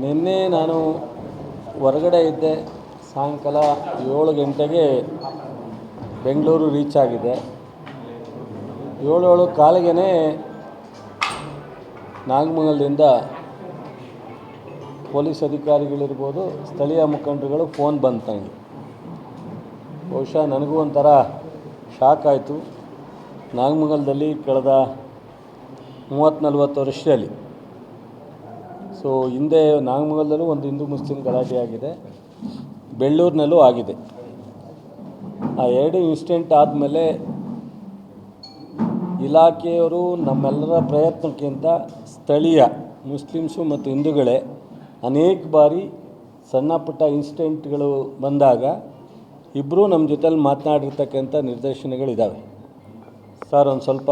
ನಿನ್ನೆ ನಾನು ಹೊರಗಡೆ ಇದ್ದೆ. ಸಾಯಂಕಾಲ ಏಳು ಗಂಟೆಗೆ ಬೆಂಗಳೂರು ರೀಚ್ ಆಗಿದೆ ಏಳು ಏಳು ಕಾಲಿಗೆ ನಾಗಮಂಗಲದಿಂದ ಪೊಲೀಸ್ ಅಧಿಕಾರಿಗಳಿರ್ಬೋದು, ಸ್ಥಳೀಯ ಮುಖಂಡರುಗಳು ಫೋನ್ ಬಂತು ಬಹುಶಃ ನನಗೂ ಒಂಥರ ಶಾಕ್ ಆಯಿತು. ನಾಗಮಂಗಲದಲ್ಲಿ ಕಳೆದ ಮೂವತ್ತು ನಲ್ವತ್ತು ವರ್ಷದಲ್ಲಿ ಸೊ ಹಿಂದೆ ನಾಗಮಂಗಲದಲ್ಲೂ ಒಂದು ಹಿಂದೂ ಮುಸ್ಲಿಂ ಗಲಾಟೆ ಆಗಿದೆ. ಬೆಳ್ಳೂರಿನಲ್ಲೂ ಆಗಿದೆ. ಆ ಎರಡು ಇನ್ಸಿಡೆಂಟ್ ಆದಮೇಲೆ ಇಲಾಖೆಯವರು ನಮ್ಮೆಲ್ಲರ ಪ್ರಯತ್ನಕ್ಕಿಂತ ಸ್ಥಳೀಯ ಮುಸ್ಲಿಮ್ಸು ಮತ್ತು ಹಿಂದೂಗಳೇ ಅನೇಕ ಬಾರಿ ಸಣ್ಣ ಪುಟ್ಟ ಇನ್ಸಿಡೆಂಟ್ಗಳು ಬಂದಾಗ ಇಬ್ಬರೂ ನಮ್ಮ ಜೊತೆಲಿ ಮಾತನಾಡಿರ್ತಕ್ಕಂಥ ನಿರ್ದೇಶನಗಳಿದ್ದಾವೆ ಸರ್, ಒಂದು ಸ್ವಲ್ಪ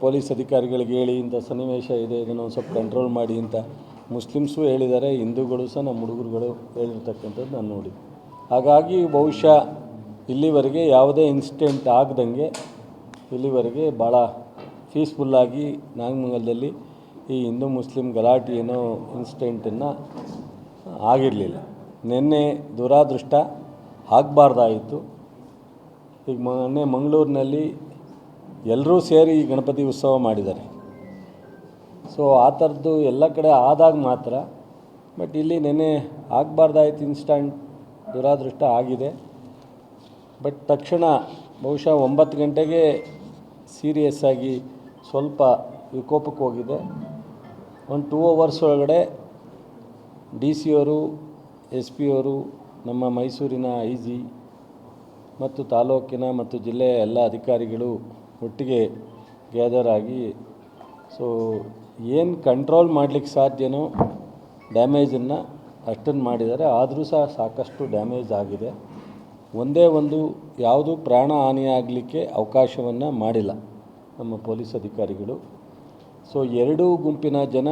ಪೊಲೀಸ್ ಅಧಿಕಾರಿಗಳಿಗೆ ಹೇಳಿ, ಇಂಥ ಸನ್ನಿವೇಶ ಇದೆ, ಇದನ್ನು ಒಂದು ಸ್ವಲ್ಪ ಕಂಟ್ರೋಲ್ ಮಾಡಿ ಅಂತ ಮುಸ್ಲಿಮ್ಸು ಹೇಳಿದ್ದಾರೆ, ಹಿಂದೂಗಳು ಸಹ ನಮ್ಮ ಹುಡುಗರುಗಳು ಹೇಳಿರ್ತಕ್ಕಂಥದ್ದು ನಾನು ನೋಡಿ. ಹಾಗಾಗಿ ಬಹುಶಃ ಇಲ್ಲಿವರೆಗೆ ಯಾವುದೇ ಇನ್ಸಿಡೆಂಟ್ ಆಗದಂಗೆ ಇಲ್ಲಿವರೆಗೆ ಭಾಳ ಪೀಸ್ಫುಲ್ಲಾಗಿ ನಾಗಮಂಗಲದಲ್ಲಿ ಈ ಹಿಂದೂ ಮುಸ್ಲಿಂ ಗಲಾಟೆ ಏನೋ ಇನ್ಸಿಡೆಂಟನ್ನು ಆಗಿರಲಿಲ್ಲ. ನಿನ್ನೆ ದುರಾದೃಷ್ಟ ಆಗಬಾರ್ದಾಯಿತು. ಈಗ ಮೊನ್ನೆ ಮಂಗಳೂರಿನಲ್ಲಿ ಎಲ್ಲರೂ ಸೇರಿ ಈ ಗಣಪತಿ ಉತ್ಸವ ಮಾಡಿದ್ದಾರೆ. ಸೊ ಆ ಥರದ್ದು ಎಲ್ಲ ಕಡೆ ಆದಾಗ ಮಾತ್ರ ಬಟ್ ಇಲ್ಲಿ ನೆನ್ನೆ ಆಗಬಾರ್ದಾಯ್ತು ಇನ್ಸ್ಟಂಟ್ ದುರಾದೃಷ್ಟ ಆಗಿದೆ. ಬಟ್ ತಕ್ಷಣ ಬಹುಶಃ ಒಂಬತ್ತು ಗಂಟೆಗೆ ಸೀರಿಯಸ್ ಆಗಿ ಸ್ವಲ್ಪ ವಿಕೋಪಕ್ಕೆ ಹೋಗಿದೆ. ಒಂದು ಟೂ ಅವರ್ಸ್ ಒಳಗಡೆ ಡಿ ಸಿ ಅವರು ಎಸ್ ಪಿ ಅವರು, ನಮ್ಮ ಮೈಸೂರಿನ ಐ ಜಿ ಮತ್ತು ತಾಲೂಕಿನ ಮತ್ತು ಜಿಲ್ಲೆಯ ಎಲ್ಲ ಅಧಿಕಾರಿಗಳು ಒಟ್ಟಿಗೆ ಗ್ಯಾದರ್ ಆಗಿ ಸೊ ಏನು ಕಂಟ್ರೋಲ್ ಮಾಡಲಿಕ್ಕೆ ಸಾಧ್ಯನೋ ಡ್ಯಾಮೇಜನ್ನು ಅಷ್ಟನ್ನು ಮಾಡಿದ್ದಾರೆ. ಆದರೂ ಸಹ ಸಾಕಷ್ಟು ಡ್ಯಾಮೇಜ್ ಆಗಿದೆ. ಒಂದೇ ಒಂದು ಯಾವುದು ಪ್ರಾಣ ಹಾನಿಯಾಗಲಿಕ್ಕೆ ಅವಕಾಶವನ್ನು ಮಾಡಿಲ್ಲ ನಮ್ಮ ಪೊಲೀಸ್ ಅಧಿಕಾರಿಗಳು. ಸೊ ಎರಡೂ ಗುಂಪಿನ ಜನ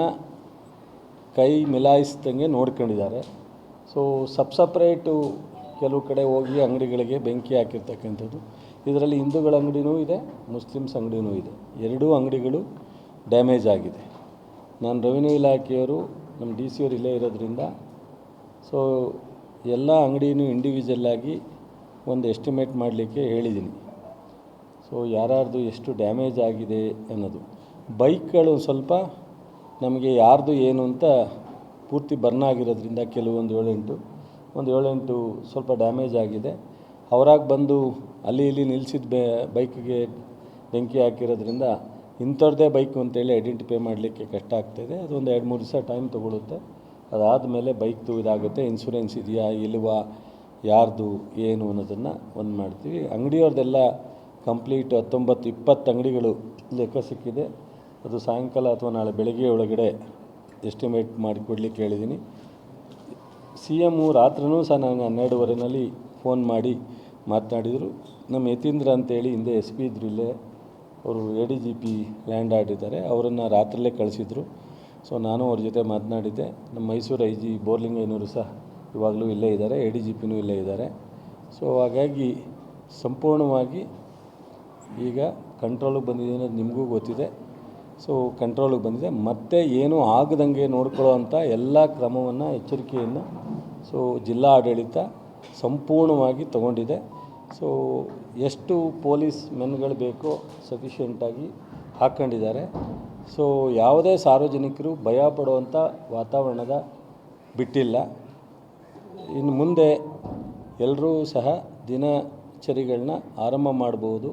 ಕೈ ಮಿಲಾಯಿಸ್ದಂಗೆ ನೋಡ್ಕೊಂಡಿದ್ದಾರೆ. ಸೊ ಸಬ್ ಸಪ್ರೇಟು ಕೆಲವು ಕಡೆ ಹೋಗಿ ಅಂಗಡಿಗಳಿಗೆ ಬೆಂಕಿ ಹಾಕಿರ್ತಕ್ಕಂಥದ್ದು. ಇದರಲ್ಲಿ ಹಿಂದೂಗಳ ಅಂಗಡಿನೂ ಇದೆ, ಮುಸ್ಲಿಮ್ಸ್ ಅಂಗಡಿನೂ ಇದೆ. ಎರಡೂ ಅಂಗಡಿಗಳು ಡ್ಯಾಮೇಜ್ ಆಗಿದೆ. ನಾನು ರೆವಿನ್ಯೂ ಇಲಾಖೆಯವರು, ನಮ್ಮ ಡಿ ಸಿ ಅವರು ಇಲ್ಲೇ ಇರೋದ್ರಿಂದ, ಸೊ ಎಲ್ಲ ಅಂಗಡಿನೂ ಇಂಡಿವಿಜುವಲ್ ಆಗಿ ಒಂದು ಎಸ್ಟಿಮೇಟ್ ಮಾಡಲಿಕ್ಕೆ ಹೇಳಿದ್ದೀನಿ. ಸೊ ಯಾರ್ಯಾರ್ದು ಎಷ್ಟು ಡ್ಯಾಮೇಜ್ ಆಗಿದೆ ಅನ್ನೋದು. ಬೈಕ್ಗಳು ಸ್ವಲ್ಪ ನಮಗೆ ಯಾರ್ದು ಏನು ಅಂತ ಪೂರ್ತಿ ಬರ್ನ್ ಆಗಿರೋದ್ರಿಂದ ಕೆಲವೊಂದು ಏಳೆಂಟು ಒಂದು ಏಳೆಂಟು ಸ್ವಲ್ಪ ಡ್ಯಾಮೇಜ್ ಆಗಿದೆ. ಅವರಾಗಿ ಬಂದು ಅಲ್ಲಿ ಇಲ್ಲಿ ನಿಲ್ಲಿಸಿದ ಬೆ, ಬೈಕ್ಗೆ ಬೆಂಕಿ ಹಾಕಿರೋದ್ರಿಂದ ಇಂಥವ್ರದ್ದೇ ಬೈಕು ಅಂತೇಳಿ ಐಡೆಂಟಿಫೈ ಮಾಡಲಿಕ್ಕೆ ಕಷ್ಟ ಆಗ್ತಾಯಿದೆ ಅದೊಂದು ಎರಡು, ಮೂರು ದಿವಸ ಟೈಮ್ ತೊಗೊಳುತ್ತೆ. ಅದಾದಮೇಲೆ ಬೈಕ್ದು ಇದಾಗುತ್ತೆ. ಇನ್ಸೂರೆನ್ಸ್ ಇದೆಯಾ, ಇಲ್ವಾ, ಯಾರ್ದು, ಏನು ಅನ್ನೋದನ್ನು ಒಂದು ಮಾಡ್ತೀವಿ. ಅಂಗಡಿಯವ್ರದ್ದೆಲ್ಲ ಕಂಪ್ಲೀಟ್ ಹತ್ತೊಂಬತ್ತು, ಇಪ್ಪತ್ತು ಅಂಗಡಿಗಳು ಲೆಕ್ಕ ಸಿಕ್ಕಿದೆ. ಅದು ಸಾಯಂಕಾಲ ಅಥವಾ ನಾಳೆ ಬೆಳಗ್ಗೆ ಒಳಗಡೆ ಎಸ್ಟಿಮೇಟ್ ಮಾಡಿ ಕೊಡಲಿಕ್ಕೆ ಹೇಳಿದ್ದೀನಿ ಸಿ ಎಮ್ಮು ರಾತ್ರಿನೂ ಸಹ ನನಗೆ ಹನ್ನೆರಡುವರೆನಲ್ಲಿ ಫೋನ್ ಮಾಡಿ ಮಾತನಾಡಿದರು. ನಮ್ಮ ಯತೀಂದ್ರ ಅಂತೇಳಿ ಹಿಂದೆ ಎಸ್ ಪಿ ಇದ್ರು ಇಲ್ಲೇ. ಅವರು A D G P land ಆಡಿದ್ದಾರೆ ಅವರನ್ನು ರಾತ್ರಿಯಲ್ಲೇ ಕಳಿಸಿದ್ರು. ಸೊ ನಾನು ಅವ್ರ ಜೊತೆ ಮಾತನಾಡಿದ್ದೆ. ನಮ್ಮ ಮೈಸೂರು ಐ ಜಿ ಬೋರ್ಲಿಂಗಯ್ಯನವರು ಸಹ ಇವಾಗಲೂ ಇಲ್ಲೇ ಇದ್ದಾರೆ. ಎ ಡಿ ಜಿ ಪಿನೂ ಇಲ್ಲೇ ಇದ್ದಾರೆ. ಸೊ ಹಾಗಾಗಿ ಸಂಪೂರ್ಣವಾಗಿ ಈಗ ಕಂಟ್ರೋಲಿಗೆ ಬಂದಿದೆ ಅನ್ನೋದು ನಿಮಗೂ ಗೊತ್ತಿದೆ. ಸೊ ಕಂಟ್ರೋಲಿಗೆ ಬಂದಿದೆ. ಮತ್ತೆ ಏನೂ ಆಗದಂಗೆ ನೋಡ್ಕೊಳ್ಳೋ ಅಂಥ ಎಲ್ಲ ಕ್ರಮವನ್ನು ಎಚ್ಚರಿಕೆಯನ್ನು ಸೊ ಜಿಲ್ಲಾ ಆಡಳಿತ ಸಂಪೂರ್ಣವಾಗಿ ತಗೊಂಡಿದೆ. ಸೊ ಎಷ್ಟು ಪೊಲೀಸ್ ಮೆನ್ಗಳು ಬೇಕೋ ಸಫಿಷಿಯೆಂಟಾಗಿ ಹಾಕ್ಕೊಂಡಿದ್ದಾರೆ ಸೊ ಯಾವುದೇ ಸಾರ್ವಜನಿಕರು ಭಯ ಪಡುವಂಥ ವಾತಾವರಣದ ಬಿಟ್ಟಿಲ್ಲ. ಇನ್ನು ಮುಂದೆ ಎಲ್ಲರೂ ಸಹ ದಿನಚರಿಗಳನ್ನ ಆರಂಭ ಮಾಡ್ಬೋದು